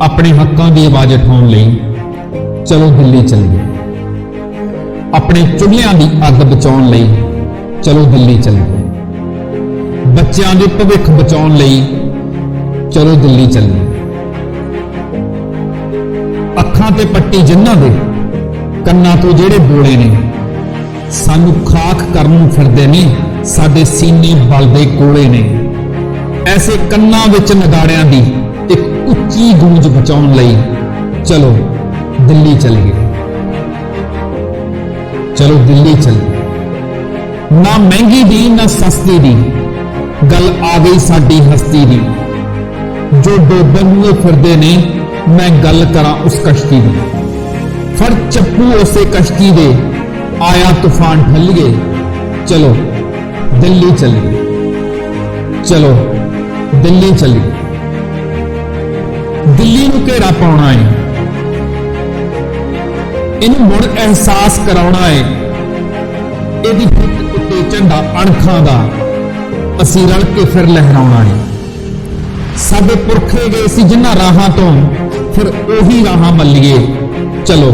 ਆਪਣੇ ਹੱਕਾਂ ਦੀ ਆਵਾਜ਼ ਉਠਾਉਣ ਲਈ ਚਲੋ ਦਿੱਲੀ ਚੱਲੀਏ ਆਪਣੇ ਚੁੱਲ੍ਹਿਆਂ ਦੀ ਅੱਗ ਬਚਾਉਣ ਲਈ ਚਲੋ ਦਿੱਲੀ ਚੱਲੀਏ ਬੱਚਿਆਂ ਦੇ ਭਵਿੱਖ ਬਚਾਉਣ ਲਈ ਚਲੋ ਦਿੱਲੀ ਚੱਲੀਏ ਅੱਖਾਂ ਤੇ ਪੱਟੀ ਜਿਨ੍ਹਾਂ ਦੇ, ਕੰਨਾਂ ਤੋਂ ਜਿਹੜੇ ਬੋਲੇ ਨੇ, ਸਾਨੂੰ ਖਾਕ ਕਰਨ ਨੂੰ ਫਿਰਦੇ ਨੇ, ਸਾਡੇ ਸੀਨੇ ਬਲਦੇ ਕੋਲੇ ਨੇ। ਐਸੇ ਕੰਨਾਂ ਵਿੱਚ ਨਗਾੜਿਆਂ ਦੀ ਇੱਕ ਉੱਚੀ ਗੂੰਜ ਬਚਾਉਣ ਲਈ ਚਲੋ ਦਿੱਲੀ ਚੱਲੀਏ। ਚਲੋ ਦਿੱਲੀ ਚੱਲੀਏ। ਨਾ ਮਹਿੰਗੀ ਦੀ, ਨਾ ਸਸਤੀ ਦੀ, ਗੱਲ ਆ ਗਈ ਸਾਡੀ ਹਸਤੀ ਦੀ। ਜੋ ਡੋਬਣ ਨੂੰ ਫਿਰਦੇ ਨੇ, ਮੈਂ ਗੱਲ ਕਰਾਂ ਉਸ ਕਸ਼ਤੀ ਦੀ। ਫੜ ਚੱਪੂ ਉਸੇ ਕਸ਼ਤੀ ਦੇ, ਆਇਆ ਤੂਫਾਨ ਠੱਲੀਏ ਚਲੋ ਦਿੱਲੀ ਚੱਲੀਏ। ਚਲੋ, ਦਿੱਲੀ ਚੱਲੀ ਦਿੱਲੀ ਨੂੰ ਘੇਰਾ ਪਾਉਣਾ ਹੈ ਇਹਨੂੰ ਮੁੜ ਅਹਿਸਾਸ ਕਰਾਉਣਾ ਹੈ ਇਹਦੀ ਹਿੱਤ ਉੱਤੇ ਝੰਡਾ ਅਣਖਾਂ ਦਾ ਅਸੀਂ ਰਲ ਕੇ ਫਿਰ ਲਹਿਰਾਉਣਾ ਹੈ ਸਾਡੇ ਪੁਰਖੇ ਗਏ ਸੀ ਜਿਨ੍ਹਾਂ ਰਾਹਾਂ ਤੋਂ, ਫਿਰ ਉਹੀ ਰਾਹਾਂ ਮੱਲੀਏ। ਚਲੋ,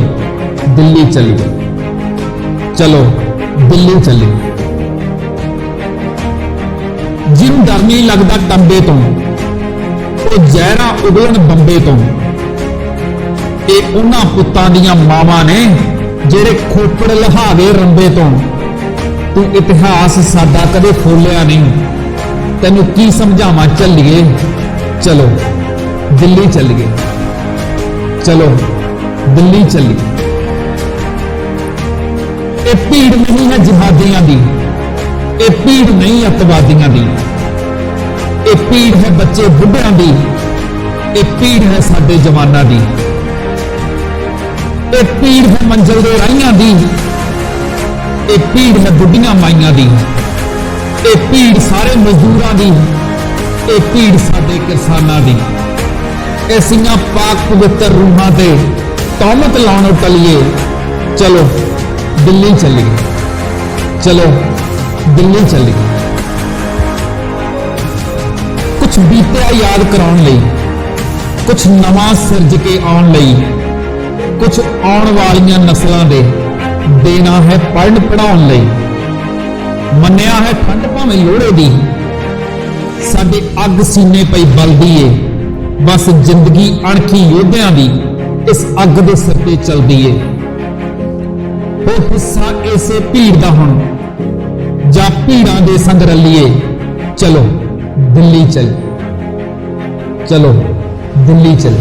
ਦਿੱਲੀ ਚੱਲੀਏ। ਚਲੋ, ਦਿੱਲੀ ਚੱਲੀਏ। ਜਿਨ ਡਰ ਨਹੀਂ ਲੱਗਦਾ ਟੰਬੇ ਤੋਂ, ਉਹ ਜ਼ਹਿਰਾ ਉਗਲਣ ਬੰਬੇ ਤੋਂ। ਇਹ ਉਹਨਾਂ ਪੁੱਤਾਂ ਦੀਆਂ ਮਾਵਾਂ ਨੇ ਜਿਹੜੇ ਖੋਪੜ ਲਹਾਵੇ ਰੰਬੇ ਤੋਂ। ਤੂੰ ਇਤਿਹਾਸ ਸਾਡਾ ਕਦੇ ਫੋਲਿਆ ਨਹੀਂ। ਤੈਨੂੰ ਕੀ ਸਮਝਾਵਾਂ? ਚੱਲੀਏ। ਚਲੋ, ਦਿੱਲੀ ਚੱਲੀਏ। ਚਲੋ, ਦਿੱਲੀ ਚੱਲੀਏ। ਇਹ ਭੀੜ ਨਹੀਂ ਹੈ ਜਿਹਾਦੀਆਂ ਦੀ। ਇਹ ਭੀੜ ਨਹੀਂ ਅਤਵਾਦੀਆਂ ਦੀ। ਇਹ ਭੀੜ ਹੈ ਬੱਚੇ ਬੁੱਢਿਆਂ ਦੀ। ਇਹ ਭੀੜ ਹੈ ਸਾਡੇ ਜਵਾਨਾਂ ਦੀ। ਇਹ ਭੀੜ ਹੈ ਮੰਜ਼ਲ ਦੇ ਰਾਹੀਆਂ ਦੀ। ਇਹ ਭੀੜ ਹੈ ਬੁੱਢੀਆਂ ਮਾਈਆਂ ਦੀ। ਇਹ ਭੀੜ ਸਾਰੇ ਮਜ਼ਦੂਰਾਂ ਦੀ। ਇਹ ਭੀੜ ਸਾਡੇ ਕਿਸਾਨਾਂ ਦੀ। ਐਸੀਆਂ ਪਾਕ ਪਵਿੱਤਰ ਰੂਹਾਂ ਤੇ ਤੌਮਤ ਲਾਉਣ ਟਲੀਏ ਚਲੋ, ਦਿੱਲੀ ਚੱਲੀਏ। ਚਲੋ। ਦਿੱਲੀ ਚੱਲੀਏ ਕੁਝ ਬੀਤਿਆ ਯਾਦ ਕਰਾਉਣ ਲਈ ਕੁਝ ਨਵਾਂ ਸਿਰਜ ਕੇ ਆਉਣ ਲਈ ਕੁਝ ਆਉਣ ਵਾਲੀਆਂ ਨਸਲਾਂ ਦੇ ਦੇਣਾ ਹੈ ਪੜਨ ਪੜਾਉਣ ਲਈ। ਮੰਨਿਆ ਹੈ ਠੰਡ ਭਾਵੇਂ ਲੋੜੇ ਦੀ, ਸਾਡੇ ਅੱਗ ਸੀਨੇ ਪਈ ਬਲਦੀ ਏ, ਬਸ ਜ਼ਿੰਦਗੀ ਅਣਖੀ ਯੋਧਿਆਂ ਦੀ ਇਸ ਅੱਗ ਦੇ ਸਿਰ ਤੇ ਚੱਲਦੀ ਏ। ਉਹ ਹਿੱਸਾ ਇਸੇ ਭੀੜ ਦਾ ਹੁਣ ਜਾਂ ਭੀੜਾਂ ਦੇ ਸੰਗ ਰਲੀਏ। ਚਲੋ ਦਿੱਲੀ ਚੱਲ ਚਲੋ ਦਿੱਲੀ ਚੱਲ